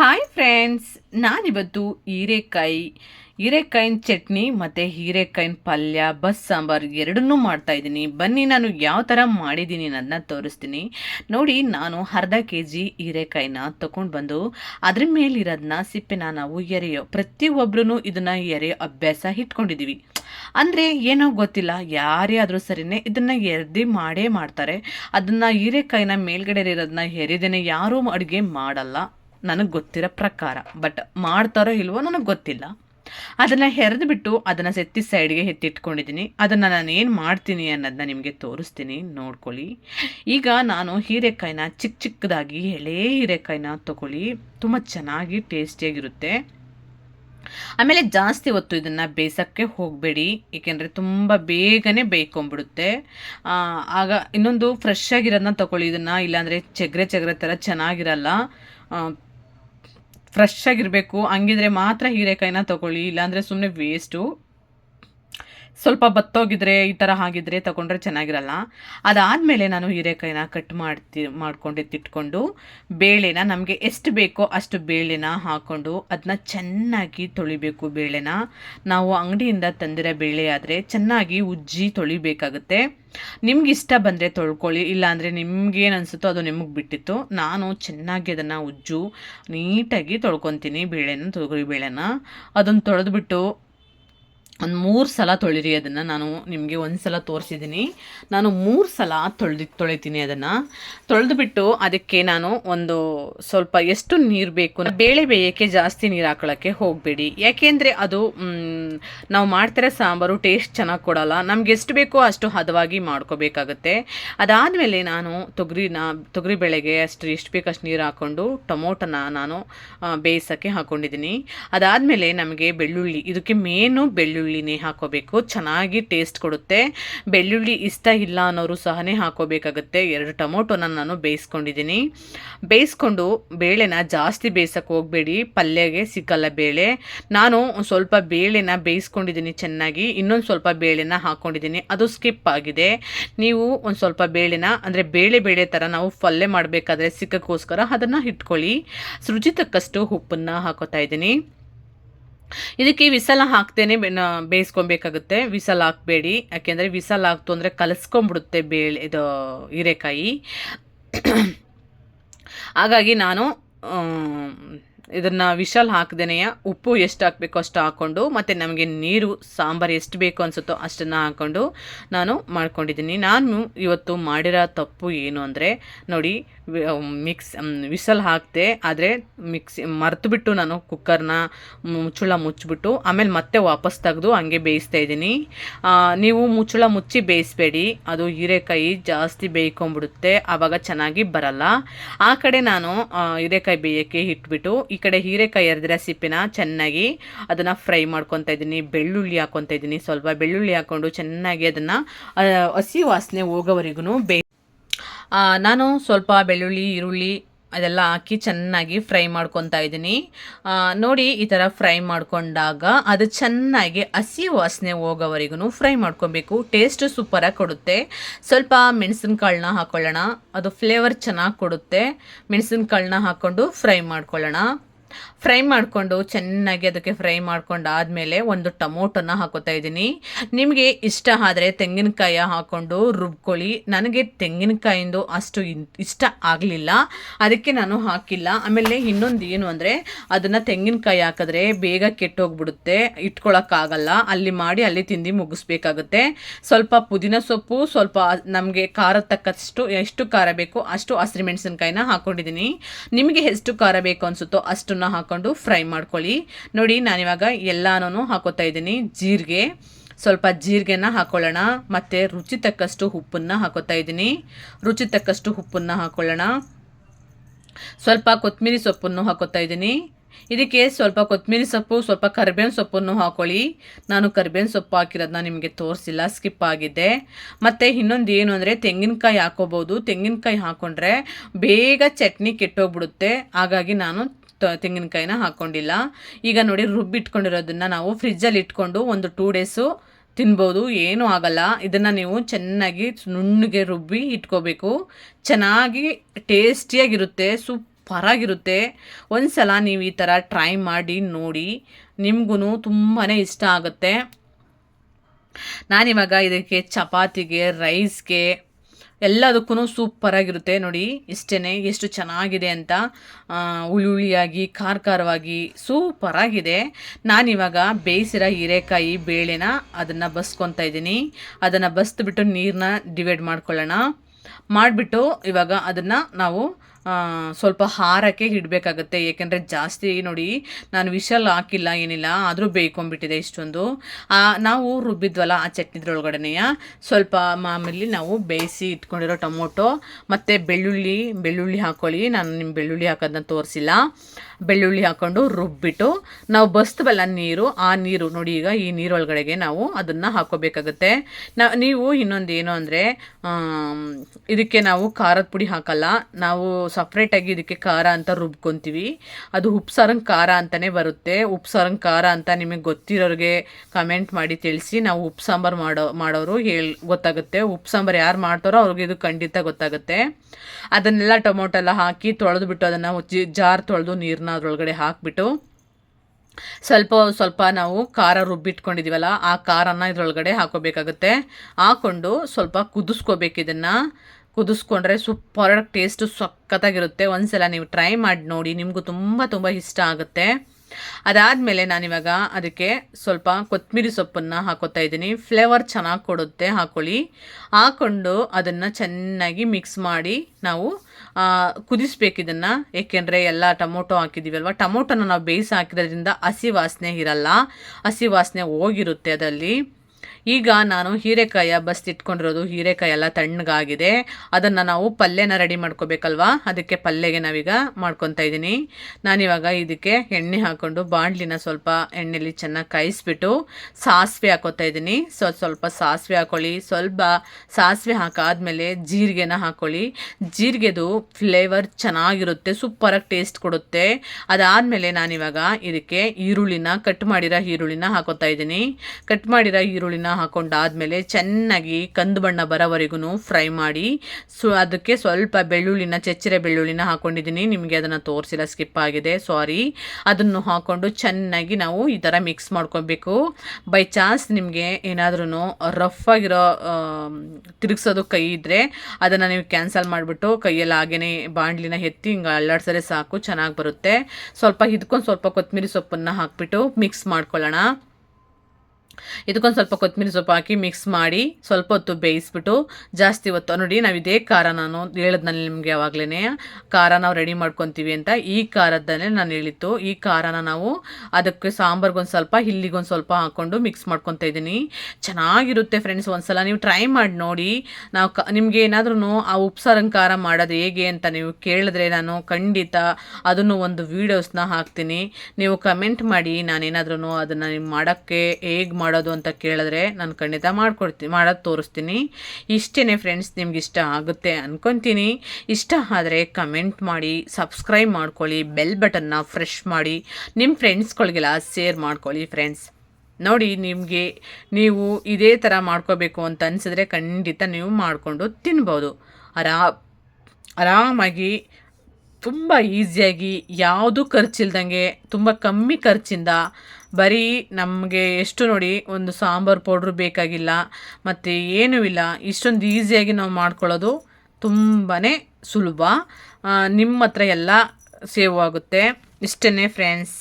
Hi friends ನಾನಿವತ್ತು ಹೀರೆಕಾಯಿ, ಹೀರೆಕಾಯಿನ ಚಟ್ನಿ ಮತ್ತು ಹೀರೆಕಾಯಿನ ಪಲ್ಯ, ಬಸ್ ಸಾಂಬಾರು ಎರಡನ್ನೂ ಮಾಡ್ತಾಯಿದ್ದೀನಿ ಬನ್ನಿ ನಾನು ಯಾವ ಥರ ಮಾಡಿದ್ದೀನಿ ಅನ್ನೋದನ್ನ ತೋರಿಸ್ತೀನಿ. ನೋಡಿ, ನಾನು ಅರ್ಧ ಕೆ ಜಿ ಹೀರೆಕಾಯಿನ ತೊಗೊಂಡು ಬಂದು ಅದ್ರ ಮೇಲಿರೋದನ್ನ ಸಿಪ್ಪೆನ ನಾವು ಎರೆಯೋ ಪ್ರತಿಯೊಬ್ಬರೂ ಇದನ್ನು ಎರೆಯೋ ಅಭ್ಯಾಸ ಇಟ್ಕೊಂಡಿದ್ದೀವಿ ಅಂದರೆ ಏನೋ ಗೊತ್ತಿಲ್ಲ ಯಾರೇ ಆದರೂ ಸರಿನೇ ಇದನ್ನು ಎರ್ದಿ ಮಾಡೇ ಮಾಡ್ತಾರೆ. ಅದನ್ನು ಹೀರೆಕಾಯಿನ ಮೇಲ್ಗಡೆ ಇರೋದನ್ನ ಎರಿದೇನೆ ಯಾರೂ ಅಡುಗೆ ಮಾಡಲ್ಲ. ನನಗೆ ಗೊತ್ತಿರೋ ಪ್ರಕಾರ. ಬಟ್ ಮಾಡ್ತಾರೋ ಇಲ್ವೋ ನನಗೆ ಗೊತ್ತಿಲ್ಲ. ಅದನ್ನು ಹೆರೆದು ಬಿಟ್ಟು ಅದನ್ನು ಸೆತ್ತಿ ಸೈಡ್ಗೆ ಎತ್ತಿಟ್ಕೊಂಡಿದ್ದೀನಿ ಅದನ್ನು ನಾನು ಏನು ಮಾಡ್ತೀನಿ ಅನ್ನೋದನ್ನ ನಿಮಗೆ ತೋರಿಸ್ತೀನಿ. ನೋಡ್ಕೊಳ್ಳಿ. ಈಗ ನಾನು ಹೀರೆಕಾಯಿನ ಚಿಕ್ಕ ಚಿಕ್ಕದಾಗಿ ಎಳೆ ಹೀರೆಕಾಯಿನ ತೊಗೊಳ್ಳಿ. ತುಂಬ ಚೆನ್ನಾಗಿ ಟೇಸ್ಟಿಯಾಗಿರುತ್ತೆ. ಆಮೇಲೆ ಜಾಸ್ತಿ ಹೊತ್ತು ಇದನ್ನು ಬೇಯಿಸೋಕ್ಕೆ ಹೋಗಬೇಡಿ. ಏಕೆಂದರೆ ತುಂಬ ಬೇಗನೆ ಬೇಯ್ಕೊಂಬಿಡುತ್ತೆ ಆಗ ಇನ್ನೊಂದು ಫ್ರೆಶ್ ಆಗಿರೋದನ್ನ ತಗೊಳ್ಳಿ. ಇದನ್ನು ಇಲ್ಲಾಂದರೆ ಚಗ್ರೆ ಚಗ್ರೆ ಥರ ಚೆನ್ನಾಗಿರಲ್ಲ. ಫ್ರೆಶ್ ಆಗಿರಬೇಕು ಹಂಗಿದ್ರೆ ಮಾತ್ರ ಹೀರೆಕಾಯಿನ ತಗೊಳ್ಳಿ ಇಲ್ಲಾಂದರೆ ಸುಮ್ಮನೆ ವೇಸ್ಟು ಸ್ವಲ್ಪ ಬತ್ತೋಗಿದ್ರೆ ಈ ಥರ ಆಗಿದ್ರೆ ತಗೊಂಡ್ರೆ ಚೆನ್ನಾಗಿರಲ್ಲ. ಅದಾದಮೇಲೆ ನಾನು ಹೀರೆಕಾಯಿನ ಕಟ್ ಮಾಡ್ತಿ, ಮಾಡ್ಕೊಂಡು ಎತ್ತಿಟ್ಕೊಂಡು ಬೇಳೆನ ನಮಗೆ ಎಷ್ಟು ಬೇಕೋ ಅಷ್ಟು ಬೇಳೆನ ಹಾಕ್ಕೊಂಡು ಅದನ್ನ ಚೆನ್ನಾಗಿ ತೊಳಿಬೇಕು ಬೇಳೆನ. ನಾವು ಅಂಗಡಿಯಿಂದ ತಂದಿರೋ ಬೇಳೆ ಆದರೆ ಚೆನ್ನಾಗಿ ಉಜ್ಜಿ ತೊಳಿಬೇಕಾಗುತ್ತೆ. ನಿಮ್ಗೆ ಇಷ್ಟ ಬಂದರೆ ತೊಳ್ಕೊಳ್ಳಿ, ಇಲ್ಲಾಂದರೆ ನಿಮ್ಗೇನು ಅನಿಸುತ್ತೋ ಅದು ನಿಮಗೆ ಬಿಟ್ಟಿತ್ತು. ನಾನು ಚೆನ್ನಾಗಿ ಅದನ್ನು ಉಜ್ಜು, ನೀಟಾಗಿ ತೊಳ್ಕೊತೀನಿ ಬೇಳೆನ ತೊಗರಿ ಬೇಳೆನ. ಅದನ್ನು ತೊಳೆದ್ಬಿಟ್ಟು ಒಂದು ಮೂರು ಸಲ ತೊಳಿರಿ ಅದನ್ನು. ನಾನು ನಿಮಗೆ ಒಂದು ಸಲ ತೋರಿಸಿದ್ದೀನಿ ನಾನು ಮೂರು ಸಲ ತೊಳೆದು, ತೊಳಿತೀನಿ ಅದನ್ನು. ತೊಳೆದುಬಿಟ್ಟು ಅದಕ್ಕೆ ನಾನು ಒಂದು ಸ್ವಲ್ಪ ಎಷ್ಟು ನೀರು ಬೇಕು, ಬೇಳೆ ಬೇಯೋಕ್ಕೆ ಜಾಸ್ತಿ ನೀರು ಹಾಕೊಳ್ಳೋಕ್ಕೆ ಹೋಗಬೇಡಿ. ಯಾಕೆಂದರೆ ಅದು ನಾವು ಮಾಡ್ತಿರೋ ಸಾಂಬಾರು ಟೇಸ್ಟ್ ಚೆನ್ನಾಗಿ ಕೊಡೋಲ್ಲ. ನಮ್ಗೆ ಎಷ್ಟು ಬೇಕೋ ಅಷ್ಟು ಹದವಾಗಿ ಮಾಡ್ಕೋಬೇಕಾಗುತ್ತೆ. ಅದಾದಮೇಲೆ ನಾನು ತೊಗರಿನ, ತೊಗರಿ ಬೆಳೆಗೆ ಅಷ್ಟು, ಎಷ್ಟು ಬೇಕು ಅಷ್ಟು ನೀರು ಹಾಕ್ಕೊಂಡು ಟೊಮೊಟೊನ ನಾನು ಬೇಯಿಸೋಕ್ಕೆ ಹಾಕ್ಕೊಂಡಿದ್ದೀನಿ ಅದಾದಮೇಲೆ ನಮಗೆ ಬೆಳ್ಳುಳ್ಳಿ, ಇದಕ್ಕೆ ಮೇನು ಬೆಳ್ಳುಳ್ಳಿನೇ ಹಾಕೋಬೇಕು. ಚೆನ್ನಾಗಿ ಟೇಸ್ಟ್ ಕೊಡುತ್ತೆ. ಬೆಳ್ಳುಳ್ಳಿ ಇಷ್ಟ ಇಲ್ಲ ಅನ್ನೋರು ಸಹನೇ ಹಾಕೋಬೇಕಾಗುತ್ತೆ. ಎರಡು ಟೊಮೊಟೊನ ನಾನು ಬೇಯಿಸ್ಕೊಂಡಿದ್ದೀನಿ. ಬೇಯಿಸ್ಕೊಂಡು ಬೇಳೆನ ಜಾಸ್ತಿ ಬೇಯಿಸೋಕೆ ಹೋಗಬೇಡಿ. ಪಲ್ಯಗೆ ಸಿಕ್ಕಲ್ಲ ಬೇಳೆ. ನಾನು ಸ್ವಲ್ಪ ಬೇಳೆನ ಬೇಯಿಸ್ಕೊಂಡಿದ್ದೀನಿ ಚೆನ್ನಾಗಿ. ಇನ್ನೊಂದು ಸ್ವಲ್ಪ ಬೇಳೆನ ಹಾಕ್ಕೊಂಡಿದ್ದೀನಿ ಅದು ಸ್ಕಿಪ್ ಆಗಿದೆ. ನೀವು ಒಂದು ಸ್ವಲ್ಪ ಬೇಳೆನ, ಅಂದರೆ ಬೇಳೆ ಬೇಳೆ ಥರ ನಾವು ಪಲ್ಯ ಮಾಡಬೇಕಾದ್ರೆ ಸಿಕ್ಕಕ್ಕೋಸ್ಕರ ಅದನ್ನು ಇಟ್ಕೊಳ್ಳಿ. ಸೃಜಿತಕ್ಕಷ್ಟು ತಕ್ಕಷ್ಟು ಉಪ್ಪನ್ನು ಹಾಕೋತಾ ಇದ್ದೀನಿ. ಇದಕ್ಕೆ ವಿಸಲ ಹಾಕ್ತೇನೆ ಬೇಯಿಸ್ಕೊಬೇಕಾಗುತ್ತೆ. ವಿಸಲ್ ಹಾಕಬೇಡಿ. ಯಾಕೆಂದರೆ ವಿಸಲ್ ಹಾಕ್ತು ಅಂದರೆ ಕಲಸ್ಕೊಂಬಿಡುತ್ತೆ ಬೇಳೆ ಇದು ಹೀರೆಕಾಯಿ. ಹಾಗಾಗಿ ನಾನು ಇದನ್ನು ವಿಶಲ್ ಹಾಕ್ದೇನೆಯ ಉಪ್ಪು ಎಷ್ಟು ಹಾಕಬೇಕು ಅಷ್ಟು ಹಾಕ್ಕೊಂಡು, ಮತ್ತು ನಮಗೆ ನೀರು, ಸಾಂಬಾರು ಎಷ್ಟು ಬೇಕು ಅನಿಸುತ್ತೋ ಅಷ್ಟನ್ನು ಹಾಕ್ಕೊಂಡು ನಾನು ಮಾಡ್ಕೊಂಡಿದ್ದೀನಿ. ನಾನು ಇವತ್ತು ಮಾಡಿರೋ ತಪ್ಪು ಏನು ಅಂದರೆ ನೋಡಿ ಮಿಕ್ಸ್ ವಿಸಲ್ ಹಾಕಿದೆ ಆದರೆ ಮಿಕ್ಸಿ ಮರೆತುಬಿಟ್ಟು ನಾನು ಕುಕ್ಕರ್ನ ಮುಚ್ಚಳ ಮುಚ್ಚಿಬಿಟ್ಟು ಆಮೇಲೆ ಮತ್ತೆ ವಾಪಸ್ ತೆಗೆದು ಹಂಗೆ ಬೇಯಿಸ್ತಾ ಇದ್ದೀನಿ. ನೀವು ಮುಚ್ಚಳ ಮುಚ್ಚಿ ಬೇಯಿಸಬೇಡಿ. ಅದು ಹೀರೆಕಾಯಿ ಜಾಸ್ತಿ ಬೇಯ್ಕೊಂಬಿಡುತ್ತೆ ಆವಾಗ ಚೆನ್ನಾಗಿ ಬರಲ್ಲ. ಆ ಕಡೆ ನಾನು ಹೀರೆಕಾಯಿ ಬೇಯೋಕ್ಕೆ ಇಟ್ಬಿಟ್ಟು ಈ ಕಡೆ ಹೀರೆಕಾಯಿ ಎರೆದಿರೋ ಸಿಪ್ಪಿನ ಚೆನ್ನಾಗಿ ಅದನ್ನು ಫ್ರೈ ಮಾಡ್ಕೊತಾ ಇದ್ದೀನಿ. ಬೆಳ್ಳುಳ್ಳಿ ಹಾಕ್ಕೊತಾ ಇದ್ದೀನಿ. ಸ್ವಲ್ಪ ಬೆಳ್ಳುಳ್ಳಿ ಹಾಕ್ಕೊಂಡು ಚೆನ್ನಾಗಿ ಅದನ್ನು ಹಸಿ ವಾಸನೆ ಹೋಗೋವರೆಗೂ ಬೇ ಆ, ನಾನು ಸ್ವಲ್ಪ ಬೆಳ್ಳುಳ್ಳಿ, ಈರುಳ್ಳಿ ಅದೆಲ್ಲ ಹಾಕಿ ಚೆನ್ನಾಗಿ ಫ್ರೈ ಮಾಡ್ಕೊತಾ ಇದ್ದೀನಿ. ನೋಡಿ ಈ ಥರ ಫ್ರೈ ಮಾಡ್ಕೊಂಡಾಗ ಅದು ಚೆನ್ನಾಗಿ ಹಸಿ ವಾಸನೆ ಹೋಗೋವರೆಗೂ ಫ್ರೈ ಮಾಡ್ಕೊಬೇಕು. ಟೇಸ್ಟ್ ಸೂಪರಾಗಿ ಕೊಡುತ್ತೆ. ಸ್ವಲ್ಪ ಮೆಣಸಿನ್ಕಾಳನ್ನ ಹಾಕ್ಕೊಳ್ಳೋಣ ಅದು ಫ್ಲೇವರ್ ಚೆನ್ನಾಗಿ ಕೊಡುತ್ತೆ. ಮೆಣಸಿನ್ಕಾಳನ್ನ ಹಾಕ್ಕೊಂಡು ಫ್ರೈ ಮಾಡ್ಕೊಳ್ಳೋಣ. ಫ್ರೈ ಮಾಡಿಕೊಂಡು ಚೆನ್ನಾಗಿ ಅದಕ್ಕೆ ಫ್ರೈ ಮಾಡ್ಕೊಂಡಾದ್ಮೇಲೆ ಒಂದು ಟೊಮೊಟೊನ ಹಾಕೋತಾ ಇದ್ದೀನಿ. ನಿಮಗೆ ಇಷ್ಟ ಆದರೆ ತೆಂಗಿನಕಾಯಿ ಹಾಕ್ಕೊಂಡು ರುಬ್ಕೊಳ್ಳಿ. ನನಗೆ ತೆಂಗಿನಕಾಯಿಂದು ಅಷ್ಟು ಇಷ್ಟ ಆಗಲಿಲ್ಲ. ಅದಕ್ಕೆ ನಾನು ಹಾಕಿಲ್ಲ. ಆಮೇಲೆ ಇನ್ನೊಂದು ಏನು ಅಂದರೆ ಅದನ್ನು ತೆಂಗಿನಕಾಯಿ ಹಾಕಿದ್ರೆ ಬೇಗ ಕೆಟ್ಟೋಗ್ಬಿಡುತ್ತೆ. ಇಟ್ಕೊಳಕ್ಕಾಗಲ್ಲ. ಅಲ್ಲಿ ಮಾಡಿ ಅಲ್ಲಿ ತಿಂದು ಮುಗಿಸ್ಬೇಕಾಗುತ್ತೆ. ಸ್ವಲ್ಪ ಪುದೀನ ಸೊಪ್ಪು, ಸ್ವಲ್ಪ ನಮಗೆ ಖಾರ ತಕ್ಕಷ್ಟು ಎಷ್ಟು ಖಾರ ಬೇಕು ಅಷ್ಟು ಹಸಿರು ಮೆಣಸಿನಕಾಯಿನ ಹಾಕ್ಕೊಂಡಿದ್ದೀನಿ ನಿಮಗೆ ಎಷ್ಟು ಖಾರ ಬೇಕು ಅನಿಸುತ್ತೋ ಅಷ್ಟನ್ನು ಹಾಕ್ಕೊಂಡು ಫ್ರೈ ಮಾಡ್ಕೊಳ್ಳಿ. ನೋಡಿ, ನಾನಿವಾಗ ಎಲ್ಲಾನು ಹಾಕೋತಾ ಇದ್ದೀನಿ. ಜೀರಿಗೆ, ಸ್ವಲ್ಪ ಜೀರಿಗೆನ ಹಾಕೊಳ್ಳೋಣ. ಮತ್ತು ರುಚಿ ತಕ್ಕಷ್ಟು ಉಪ್ಪನ್ನು ಹಾಕೋತಾ ಇದ್ದೀನಿ. ರುಚಿ ತಕ್ಕಷ್ಟು ಉಪ್ಪನ್ನು ಹಾಕೊಳ್ಳೋಣ. ಸ್ವಲ್ಪ ಕೊತ್ತಂಬರಿ ಸೊಪ್ಪನ್ನು ಹಾಕೋತಾ ಇದ್ದೀನಿ. ಇದಕ್ಕೆ ಸ್ವಲ್ಪ ಕೊತ್ತಂಬರಿ ಸೊಪ್ಪು, ಸ್ವಲ್ಪ ಕರಿಬೇವಿನ ಸೊಪ್ಪನ್ನು ಹಾಕೊಳ್ಳಿ. ನಾನು ಕರಿಬೇವಿನ ಸೊಪ್ಪು ಹಾಕಿರೋದನ್ನ ನಿಮಗೆ ತೋರಿಸಿಲ್ಲ, ಸ್ಕಿಪ್ ಆಗಿದೆ. ಮತ್ತು ಇನ್ನೊಂದು ಏನು ಅಂದರೆ ತೆಂಗಿನಕಾಯಿ ಹಾಕೋಬೋದು ತೆಂಗಿನಕಾಯಿ ಹಾಕ್ಕೊಂಡ್ರೆ ಬೇಗ ಚಟ್ನಿ ಕೆಟ್ಟೋಗ್ಬಿಡುತ್ತೆ. ಹಾಗಾಗಿ ನಾನು ತೆಂಗಿನಕಾಯಿನ ಹಾಕ್ಕೊಂಡಿಲ್ಲ ಈಗ ನೋಡಿ ರುಬ್ಬಿಟ್ಕೊಂಡಿರೋದನ್ನು ನಾವು ಫ್ರಿಜ್ಜಲ್ಲಿ ಇಟ್ಕೊಂಡು ಒಂದು ಟೂ ಡೇಸು ತಿನ್ಬೋದು. ಏನೂ ಆಗಲ್ಲ. ಇದನ್ನು ನೀವು ಚೆನ್ನಾಗಿ ನುಣ್ಣಗೆ ರುಬ್ಬಿ ಇಟ್ಕೋಬೇಕು. ಚೆನ್ನಾಗಿ ಟೇಸ್ಟಿಯಾಗಿರುತ್ತೆ ಸೂಪ್ ಸೂಪರಾಗಿರುತ್ತೆ. ಒಂದು ಸಲ ನೀವು ಈ ಥರ ಟ್ರೈ ಮಾಡಿ ನೋಡಿ. ನಿಮಗೂ ತುಂಬಾ ಇಷ್ಟ ಆಗುತ್ತೆ. ನಾನಿವಾಗ ಇದಕ್ಕೆ ಚಪಾತಿಗೆ ರೈಸ್ಗೆ ಎಲ್ಲದಕ್ಕೂ ಸೂಪರಾಗಿರುತ್ತೆ ನೋಡಿ. ಇಷ್ಟೇ ಎಷ್ಟು ಚೆನ್ನಾಗಿದೆ ಅಂತ ಹುಳಿ ಹುಳಿಯಾಗಿ ಖಾರ ಖಾರವಾಗಿ ಸೂಪರಾಗಿದೆ. ನಾನಿವಾಗ ಬೇಯಿಸಿರೋ ಹೀರೆಕಾಯಿ ಬೇಳೆನ ಅದನ್ನು ಬಸ್ಕೊತಾ ಇದ್ದೀನಿ. ಅದನ್ನು ಬಸ್ದುಬಿಟ್ಟು ನೀರನ್ನ ಡಿವೈಡ್ ಮಾಡ್ಕೊಳ್ಳೋಣ. ಮಾಡಿಬಿಟ್ಟು ಇವಾಗ ಅದನ್ನು ನಾವು ಸ್ವಲ್ಪ ಹಾರಕ್ಕೆ ಇಡಬೇಕಾಗತ್ತೆ. ಏಕೆಂದರೆ ಜಾಸ್ತಿ ನೋಡಿ ನಾನು ವಿಷಲ್ ಹಾಕಿಲ್ಲ, ಏನಿಲ್ಲ, ಆದರೂ ಬೇಯ್ಕೊಂಬಿಟ್ಟಿದೆ ಇಷ್ಟೊಂದು. ನಾವು ರುಬ್ಬಿದ್ವಲ್ಲ ಆ ಚಟ್ನಿದ್ರೊಳಗಡೆನೆಯ. ಸ್ವಲ್ಪ ಮಾಮೂಲಿ ನಾವು ಬೇಯಿಸಿ ಇಟ್ಕೊಂಡಿರೋ ಟೊಮೊಟೊ, ಮತ್ತು ಬೆಳ್ಳುಳ್ಳಿ ಬೆಳ್ಳುಳ್ಳಿ ಹಾಕ್ಕೊಳ್ಳಿ ನಾನು ನಿಮ್ಮ ಬೆಳ್ಳುಳ್ಳಿ ಹಾಕೋದನ್ನ ತೋರಿಸಿಲ್ಲ. ಬೆಳ್ಳುಳ್ಳಿ ಹಾಕ್ಕೊಂಡು ರುಬ್ಬಿಟ್ಟು ನಾವು ಬಸ್ತವಲ್ಲ ನೀರು, ಆ ನೀರು ನೋಡಿ ಈಗ ಈ ನೀರೊಳಗಡೆಗೆ ನಾವು ಅದನ್ನು ಹಾಕೋಬೇಕಾಗುತ್ತೆ. ನಾ, ನೀವು ಇನ್ನೊಂದು ಏನು ಅಂದರೆ ಇದಕ್ಕೆ ನಾವು ಖಾರದ ಪುಡಿ ಹಾಕಲ್ಲ. ನಾವು ಸಪ್ರೇಟಾಗಿ ಇದಕ್ಕೆ ಖಾರ ಅಂತ ರುಬ್ಕೊತೀವಿ. ಅದು ಉಪ್ಸಾರಂಗೆ ಖಾರ ಅಂತಲೇ ಬರುತ್ತೆ. ಉಪ್ಸಾರಂಗೆ ಖಾರ ಅಂತ ನಿಮಗೆ ಗೊತ್ತಿರೋರಿಗೆ ಕಮೆಂಟ್ ಮಾಡಿ ತಿಳಿಸಿ. ನಾವು ಉಪ್ಪು ಸಾಂಬಾರು ಮಾಡೋ, ಮಾಡೋರು ಹೇಳಿ, ಗೊತ್ತಾಗುತ್ತೆ. ಉಪ್ಪು ಸಾಂಬಾರು ಯಾರು ಮಾಡ್ತಾರೋ ಅವ್ರಿಗೆ ಇದು ಖಂಡಿತ ಗೊತ್ತಾಗುತ್ತೆ. ಅದನ್ನೆಲ್ಲ ಟೊಮೊಟೊ ಎಲ್ಲ ಹಾಕಿ ತೊಳೆದು ಬಿಟ್ಟು ಅದನ್ನು ಜಾರ್ ತೊಳೆದು ನೀರನ್ನ ಅದರೊಳಗಡೆ ಹಾಕಿಬಿಟ್ಟು ಸ್ವಲ್ಪ ಸ್ವಲ್ಪ ನಾವು ಖಾರ ರುಬ್ಬಿಟ್ಕೊಂಡಿದ್ದೀವಲ್ಲ ಆ ಖಾರನ ಇದರೊಳಗಡೆ ಹಾಕೋಬೇಕಾಗುತ್ತೆ. ಹಾಕ್ಕೊಂಡು ಸ್ವಲ್ಪ ಕುದಿಸ್ಕೋಬೇಕು ಇದನ್ನು. ಕುದಿಸ್ಕೊಂಡ್ರೆ ಸೂಪರ್ ಟೇಸ್ಟು ಸಖತ್ತಾಗಿರುತ್ತೆ. ಒಂದ್ಸಲ ನೀವು ಟ್ರೈ ಮಾಡಿ ನೋಡಿ, ನಿಮಗೂ ತುಂಬ ತುಂಬ ಇಷ್ಟ ಆಗುತ್ತೆ. ಅದಾದಮೇಲೆ ನಾನಿವಾಗ ಅದಕ್ಕೆ ಸ್ವಲ್ಪ ಕೊತ್ತಂಬರಿ ಸೊಪ್ಪನ್ನು ಹಾಕೋತಾ ಇದ್ದೀನಿ. ಫ್ಲೇವರ್ ಚೆನ್ನಾಗಿ ಕೊಡುತ್ತೆ, ಹಾಕೊಳ್ಳಿ. ಹಾಕ್ಕೊಂಡು ಅದನ್ನು ಚೆನ್ನಾಗಿ ಮಿಕ್ಸ್ ಮಾಡಿ ನಾವು ಕುದಿಸ್ಬೇಕು ಇದನ್ನು. ಏಕೆಂದರೆ ಎಲ್ಲ ಟೊಮೊಟೊ ಹಾಕಿದ್ದೀವಲ್ವ ಟೊಮೊಟೊನ ನಾವು ಬೇಯಿಸಿ ಹಾಕಿದ್ರಿಂದ ಹಸಿ ವಾಸನೆ ಇರಲ್ಲ. ಹಸಿ ವಾಸನೆ ಹೋಗಿರುತ್ತೆ ಅದರಲ್ಲಿ. ಈಗ ನಾನು ಹೀರೆಕಾಯ ಬಸ್ ಇಟ್ಕೊಂಡಿರೋದು ಹೀರೆಕಾಯಿ ಎಲ್ಲ ತಣ್ಣಗಾಗಿದೆ. ಅದನ್ನು ನಾವು ಪಲ್ಯನ ರೆಡಿ ಮಾಡ್ಕೋಬೇಕಲ್ವಾ? ಅದಕ್ಕೆ ಪಲ್ಯಗೆ ನಾವೀಗ ಮಾಡ್ಕೊತಾ ಇದ್ದೀನಿ. ನಾನಿವಾಗ ಇದಕ್ಕೆ ಎಣ್ಣೆ ಹಾಕ್ಕೊಂಡು ಬಾಣಲಿನ ಸ್ವಲ್ಪ ಎಣ್ಣೆಲಿ ಚೆನ್ನಾಗಿ ಕಾಯಿಸ್ಬಿಟ್ಟು ಸಾಸಿವೆ ಹಾಕೋತಾ ಇದ್ದೀನಿ. ಸ್ವಲ್ಪ ಸ್ವಲ್ಪ ಸಾಸಿವೆ ಹಾಕೊಳ್ಳಿ. ಸ್ವಲ್ಪ ಸಾಸಿವೆ ಹಾಕಾದ್ಮೇಲೆ ಜೀರಿಗೆನ ಹಾಕೊಳ್ಳಿ. ಜೀರಿಗೆದು ಫ್ಲೇವರ್ ಚೆನ್ನಾಗಿರುತ್ತೆ, ಸೂಪರಾಗಿ ಟೇಸ್ಟ್ ಕೊಡುತ್ತೆ. ಅದಾದಮೇಲೆ ನಾನಿವಾಗ ಇದಕ್ಕೆ ಈರುಳ್ಳಿನ ಕಟ್ ಮಾಡಿರೋ ಈರುಳ್ಳಿನ ಹಾಕೋತಾ ಇದ್ದೀನಿ. ಕಟ್ ಮಾಡಿರೋ ಈರುಳ್ಳಿನ ಹಾಕೊಂಡಾದ್ಮೇಲೆ ಚೆನ್ನಾಗಿ ಕಂದು ಬಣ್ಣ ಬರೋವರೆಗೂ ಫ್ರೈ ಮಾಡಿ ಸೊ, ಅದಕ್ಕೆ ಸ್ವಲ್ಪ ಬೆಳ್ಳುಳ್ಳಿನ, ಚಚ್ಚರೆ ಬೆಳ್ಳುಳ್ಳಿನ ಹಾಕೊಂಡಿದ್ದೀನಿ. ನಿಮಗೆ ಅದನ್ನು ತೋರಿಸಿಲ್ಲ, ಸ್ಕಿಪ್ ಆಗಿದೆ. ಸಾರಿ ಅದನ್ನು ಹಾಕ್ಕೊಂಡು ಚೆನ್ನಾಗಿ ನಾವು ಈ ಥರ ಮಿಕ್ಸ್ ಮಾಡ್ಕೊಬೇಕು. ಬೈ ಚಾನ್ಸ್ ನಿಮಗೆ ಏನಾದ್ರೂ ರಫ್ ಆಗಿರೋ ತಿರುಗಿಸೋದು ಕೈ ಇದ್ದರೆ ಅದನ್ನು ನೀವು ಕ್ಯಾನ್ಸಲ್ ಮಾಡಿಬಿಟ್ಟು ಕೈಯಲ್ಲಿ ಹಾಗೇ ಬಾಣಲಿನ ಎತ್ತಿ ಹಿಂಗೆ ಅಲ್ಲಾಡ್ಸರೆ ಸಾಕು, ಚೆನ್ನಾಗಿ ಬರುತ್ತೆ. ಸ್ವಲ್ಪ ಇದ್ಕೊಂಡು ಸ್ವಲ್ಪ ಕೊತ್ತಂಬರಿ ಸೊಪ್ಪನ್ನು ಹಾಕ್ಬಿಟ್ಟು ಮಿಕ್ಸ್ ಮಾಡ್ಕೊಳ್ಳೋಣ. ಇದಕ್ಕೊಂದು ಸ್ವಲ್ಪ ಕೊತ್ತಂಬರಿ ಸೊಪ್ಪು ಹಾಕಿ ಮಿಕ್ಸ್ ಮಾಡಿ ಸ್ವಲ್ಪ ಹೊತ್ತು ಬೇಯಿಸ್ಬಿಟ್ಟು ಜಾಸ್ತಿ ಹೊತ್ತು, ನೋಡಿ ನಾವು ಇದೇ ಖಾರ ನಾನು ಹೇಳಿದ್ನಲ್ಲಿ ನಿಮಗೆ ಯಾವಾಗಲೇ ಖಾರ ನಾವು ರೆಡಿ ಮಾಡ್ಕೊತೀವಿ ಅಂತ ಈ ಖಾರದ್ದನ್ನೇ ನಾನು ಹೇಳಿತ್ತು ಈ ಖಾರನ ನಾವು ಅದಕ್ಕೆ ಸಾಂಬಾರ್ಗೊಂದು ಸ್ವಲ್ಪ, ಇಲ್ಲಿಗೊಂದು ಸ್ವಲ್ಪ ಹಾಕ್ಕೊಂಡು ಮಿಕ್ಸ್ ಮಾಡ್ಕೊತಾ ಇದ್ದೀನಿ. ಚೆನ್ನಾಗಿರುತ್ತೆ ಫ್ರೆಂಡ್ಸ್ ಒಂದ್ಸಲ ನೀವು ಟ್ರೈ ಮಾಡಿ ನೋಡಿ. ನಾವು ನಿಮಗೆ ಏನಾದ್ರೂ ಆ ಉಪ್ಸಾರಂಕಾರ ಮಾಡೋದು ಹೇಗೆ ಅಂತ ನೀವು ಕೇಳಿದ್ರೆ ನಾನು ಖಂಡಿತ ಅದನ್ನು ಒಂದು ವೀಡಿಯೋಸ್ನ ಹಾಕ್ತೀನಿ. ನೀವು ಕಮೆಂಟ್ ಮಾಡಿ ನಾನೇನಾದ್ರೂ ಅದನ್ನು ನೀವು ಮಾಡೋಕ್ಕೆ ಹೇಗೆ ಮಾಡೋದು ಅಂತ ಕೇಳಿದ್ರೆ ನಾನು ಖಂಡಿತ ಮಾಡ್ಕೊಡ್ತೀನಿ ಮಾಡೋದು ತೋರಿಸ್ತೀನಿ. ಇಷ್ಟೇ ಫ್ರೆಂಡ್ಸ್ ನಿಮ್ಗೆ ಇಷ್ಟ ಆಗುತ್ತೆ ಅಂದ್ಕೊತೀನಿ ಇಷ್ಟ ಆದರೆ ಕಮೆಂಟ್ ಮಾಡಿ ಸಬ್ಸ್ಕ್ರೈಬ್ ಮಾಡ್ಕೊಳ್ಳಿ ಬೆಲ್ ಬಟನ್ನ ಫ್ರೆಶ್ ಮಾಡಿ ನಿಮ್ಮ ಫ್ರೆಂಡ್ಸ್ಗಳಿಗೆಲ್ಲ ಶೇರ್ ಮಾಡ್ಕೊಳ್ಳಿ ಫ್ರೆಂಡ್ಸ್ ನೋಡಿ ನಿಮಗೆ ನೀವು ಇದೇ ಥರ ಮಾಡ್ಕೋಬೇಕು ಅಂತ ಅನಿಸಿದ್ರೆ ಖಂಡಿತ ನೀವು ಮಾಡಿಕೊಂಡು ತಿನ್ಬೋದು. ಆರಾ, ಆರಾಮಾಗಿ, ತುಂಬ ಈಸಿಯಾಗಿ ಯಾವುದು ಖರ್ಚಿಲ್ದಂಗೆ, ತುಂಬ ಕಮ್ಮಿ ಖರ್ಚಿಂದ ಬರೀ ನಮಗೆ ಎಷ್ಟು ನೋಡಿ ಒಂದು ಸಾಂಬಾರು ಪೌಡ್ರು ಬೇಕಾಗಿಲ್ಲ, ಮತ್ತು ಏನೂ ಇಲ್ಲ. ಇಷ್ಟೊಂದು ಈಸಿಯಾಗಿ ನಾವು ಮಾಡ್ಕೊಳ್ಳೋದು ತುಂಬಾ ಸುಲಭ. ನಿಮ್ಮ ಹತ್ರ ಎಲ್ಲ ಸೇವ್ ಆಗುತ್ತೆ. ಇಷ್ಟೇ ಫ್ರೆಂಡ್ಸ್